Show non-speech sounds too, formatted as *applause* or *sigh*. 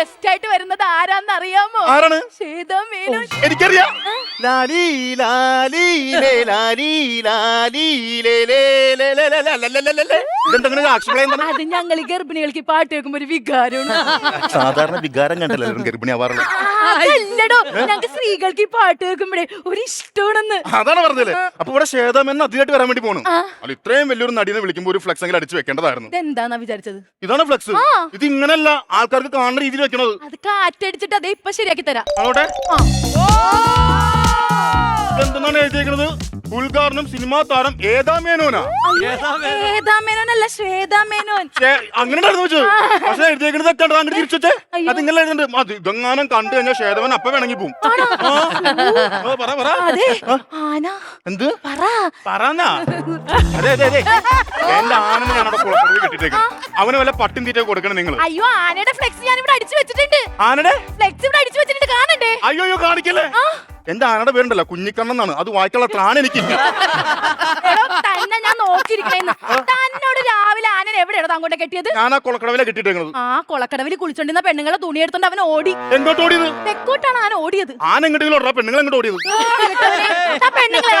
Guest ആയിട്ട് വരുന്നത് ആരാന്ന് അറിയാമോ? ആരാണ്? ശ്വേത മേനോൻ എനിക്കറിയാം. ലാലി ലാലി ലേ *laughs* ലാലി ലാലി ലേ ലേ ലേ ലേ ലേ ലേ ലേ ലേ. ലേ ലേ ലേ. ഇതെന്തെങ്കിലും ഒരു ആക്ഷൻ പ്ലേ എന്താണ്? അത് ഞങ്ങൾ ഗർഭിണികൾക്ക് ഈ പാട്ട് കേൾക്കുമ്പോ ഒരു വികാരമാണ്. സാധാരണ വികാരം കണ്ടല്ലോ ഗർഭിണി ആവാറുള്ളത് അതല്ലടോ ഞങ്ങൾക്ക് സ്ത്രീകൾക്ക് ഈ പാട്ട് കേൾക്കുമ്പോഴേ ഒരു ഇഷ്ടമാണെന്ന് അതാണ് പറഞ്ഞത്. അപ്പൊ ഇവിടെ ശ്വേതമെന്ന് അതിയായിട്ട് വരാൻ വേണ്ടി പോണു. അല്ല ഇത്രയും വലിയൊരു നടിനെ വിളിക്കുമ്പോൾ ഒരു ഫ്ലക്സ് എങ്കിലും അടിച്ചു വെക്കേണ്ടതായിരുന്നു. ഇതെന്താന്നാ വിചാരിച്ചത്? ഇതാണ് ഫ്ലക്സ് ഇത് ഇങ്ങനല്ല ആൾക്കാർക്ക് കാണുന്ന രീതിയിൽ വെക്കണത്. അത് കാറ്റടിച്ചിട്ട് അതേ ഇപ്പൊ ശരിയാക്കി തരാം. അതോട്ടെ ആ. ഇതെന്താണ് എഴുതിയേക്കുന്നത് ഉദ്ഘാടനം സിനിമാ താരം ഏതാ മേനോനാ? ശ്വേതാ മേനോനല്ല ശ്വേതാ മേനോൻ. അങ്ങനെ പക്ഷെ എഴുതിയേക്കുന്നത് തിരിച്ചു അയ്യോ. അതിങ്ങനെ എഴുതുന്നുണ്ട് അത് ഇതെങ്ങാനും കണ്ടു കഴിഞ്ഞാൽ ശ്വേതവൻ അപ്പ വേണമെങ്കിൽ പോവും. പറ പറ. ആന. എന്ത്? പറ. പറന്നാ? അതെ അതെ അതെ. എന്റെ ആനനെ ഞാൻ അവിടെ കുളപ്പടി കെട്ടിട്ടേക്കും അവന് വല്ല പട്ടിൻ തീറ്റ കൊടുക്കണം നിങ്ങൾ അയ്യോ ആനയുടെ ഫ്ലെക്സ് ഞാൻ ഇവിടെ അടിച്ചു വെച്ചിട്ടുണ്ട്. ആനയുടെ? ഫ്ലെക്സ് ഇവിടെ അടിച്ചു വെച്ചിട്ടുണ്ട്. കാണണ്ടേ? അയ്യോ കാണിക്കല്ലേ? എന്റെ ആനയുടെ പേരുണ്ടല്ലോ കുഞ്ഞിക്കണ്ണെന്നാണ് അത് വായിക്കാനുള്ള ത്രാണ് എനിക്ക് എടോ, തന്നെ ഞാൻ നോക്കിയിരിക്കണേന്ന്. തന്നോട് രാവിലെ ആനനെ എവിടെയാണോ അങ്ങോട്ട് കെട്ടിയത്? ഞാൻ ആ കുളക്കടവിലെ ആ കൊളക്കടവിൽ കുളിച്ചോണ്ടിരുന്ന പെണ്ണുങ്ങളെ തുണി എടുത്തോണ്ട് അവൻ ഓടി. എങ്ങോട്ട് ഓടിയത് തെക്കോട്ടാണ് ആന ഓടിയത്. ആന എങ്ങോട്ടെങ്കിലും ഓടാ പെണ്ണുങ്ങൾ എങ്ങോട്ട് ഓടിയത്? ആ പെണ്ണുങ്ങളെ.